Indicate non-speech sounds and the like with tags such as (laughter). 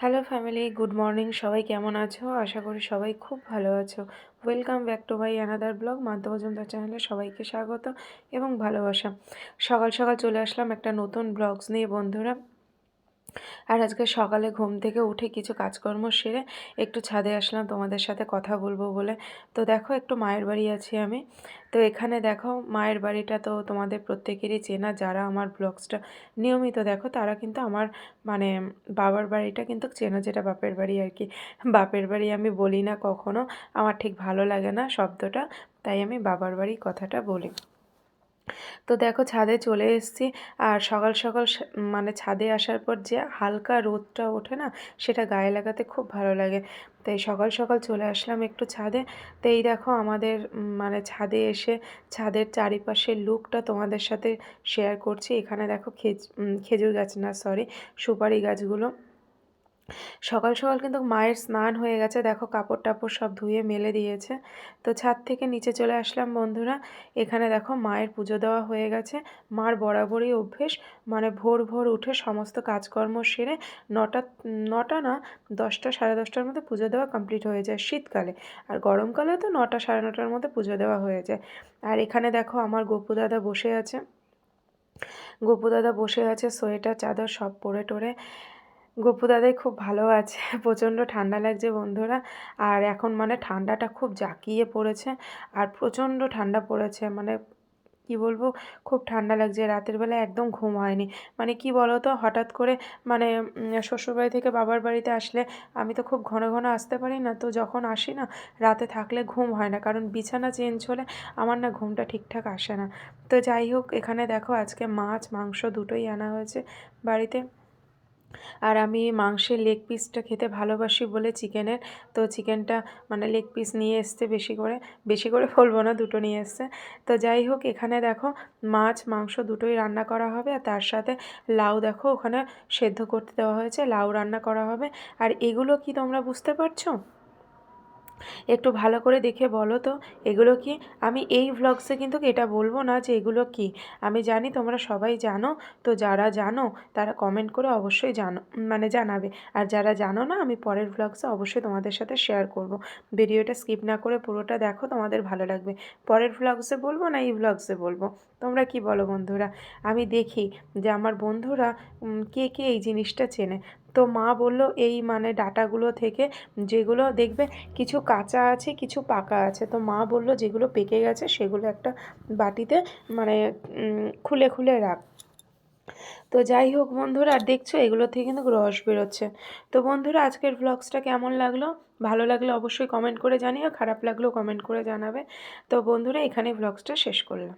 Hello family good morning সবাই কেমন আছো? আশা করি সবাই খুব ভালো আছো। Welcome back to my another blog মাধ্যমজন্ত চ্যানেলে সবাইকে স্বাগত এবং ভালোবাসা। সকাল সকাল চলে আসলাম একটা নতুন ব্লগস নিয়ে, বন্ধুরা। আর আজকে সকালে ঘুম থেকে উঠে কিছু কাজকর্ম সেরে একটু ছাদে আসলাম তোমাদের সাথে কথা বলব বলে। তো দেখো একটু মায়ের বাড়ি আছি আমি। তো এখানে দেখো মায়ের বাড়িটা তো তোমাদের প্রত্যেকেরই চেনা যারা আমার ব্লগসটা নিয়মিত দেখো তারা কিন্তু আমার মানে বাবার বাড়িটা কিন্তু চেনা যেটা বাপের বাড়ি আর কি। বাপের বাড়ি আমি বলি না কখনো, আমার ঠিক ভালো লাগে না শব্দটা, তাই আমি বাবার বাড়ি কথাটা বলি। তো দেখো ছাদে চলে এসেছি। আর সকাল সকাল মানে ছাদে আসার পর যে হালকা রোদটা ওঠে না, সেটা গায়ে লাগাতে খুব ভালো লাগে। তাই সকাল সকাল চলে আসলাম একটু ছাদে। তো এই দেখো আমাদের মানে ছাদে এসে ছাদের চারিপাশের লুকটা তোমাদের সাথে শেয়ার করছি। এখানে দেখো খেজ খেজুর গাছ না সরি সুপারি গাছগুলো। সকাল সকাল কিন্তু মায়ের স্নান হয়ে গেছে। দেখো কাপড় টাপড় সব ধুয়ে মেলে দিয়েছে। তো ছাদ থেকে নিচে চলে আসলাম বন্ধুরা। এখানে দেখো মায়ের পুজো দেওয়া হয়ে গেছে। মার বরাবরই অভ্যেস। মানে ভোর ভোর উঠে সমস্ত কাজকর্ম সেরে নটা নটা না, দশটা সাড়ে দশটার মধ্যে পুজো দেওয়া কমপ্লিট হয়ে যায় শীতকালে। আর গরমকালে তো নটা সাড়ে নটার মধ্যে পুজো দেওয়া হয়ে যায়। আর এখানে দেখো আমার গপু দাদা বসে আছে। গপু দাদা বসে আছে, সোয়েটার, চাদর সব পরে টোরে। গপু দাদাই খুব ভালো আছে, (laughs) প্রচণ্ড ঠান্ডা লাগছে বন্ধুরা। আর এখন মানে ঠান্ডাটা খুব জাঁকিয়ে পড়েছে, আর প্রচণ্ড ঠান্ডা পড়েছে মানে কি বলব, খুব ঠান্ডা লাগছে। রাতের বেলা একদম ঘুম হয়নি। মানে কি বলো তো হঠাৎ করে মানে শ্বশুরবাড়ি থেকে বাবার বাড়িতে আসলে আমি তো খুব ঘন ঘন আসতে পারি না, তো যখন আসি না, রাতে থাকলে ঘুম হয় না। কারণ বিছানা চেঞ্জ হলে আমার না ঘুমটা ঠিকঠাক আসে না। তো যাই হোক, এখানে দেখো আজকে মাছ, মাংস দুটোই আনা হয়েছে বাড়িতে। আর আমি মাংসের লেগ পিসটা খেতে ভালোবাসি বলে চিকেনের। তো চিকেনটা মানে লেগ পিস নিয়ে এসছে বেশি করে। বেশি করে বলব না, দুটো নিয়ে এসছে। তো যাই হোক, এখানে দেখো মাছ, মাংস দুটোই রান্না করা হবে। আর তার সাথে লাউ দেখো ওখানে সেদ্ধ করতে দেওয়া হয়েছে। লাউ রান্না করা হবে। আর এগুলো কি তোমরা বুঝতে পারছ? একটু ভালো করে দেখে বলো তো, এগুলো কি? আমি এই ভ্লগসে কিন্তু এটা বলব না যে এগুলো কি। আমি জানি তোমরা সবাই জানো, তো যারা জানো, তারা কমেন্ট করে অবশ্যই জানো মানে জানাবে। আর যারা জানো না, আমি পরের ভ্লগসে অবশ্যই তোমাদের সাথে শেয়ার করব। ভিডিওটা স্কিপ না করে পুরোটা দেখো, তোমাদের ভালো লাগবে। পরের ভ্লগসে বলব না এই ভ্লগসে বলব? তোমরা কি বলো বন্ধুরা? আমি দেখি যে আমার বন্ধুরা কে কে এই জিনিসটা চেনে। তো মা বলল, এই মানে ডাটাগুলো থেকে যেগুলো দেখবে, কিছু কাঁচা আছে, কিছু পাকা আছে। তো মা বলল, যেগুলো পেকে গেছে সেগুলো একটা বাটিতে মানে খুলে খুলে রাখ। তো যাই হোক বন্ধুরা আর দেখছ এগুলো থেকে কিন্তু রস বেরোচ্ছে। তো বন্ধুরা, আজকের ভ্লগসটা কেমন লাগল? ভালো লাগলে অবশ্যই কমেন্ট করে জানিও, খারাপ লাগলেও কমেন্ট করে জানাবে। তো বন্ধুরা এখানে ভ্লগসটা শেষ করলাম।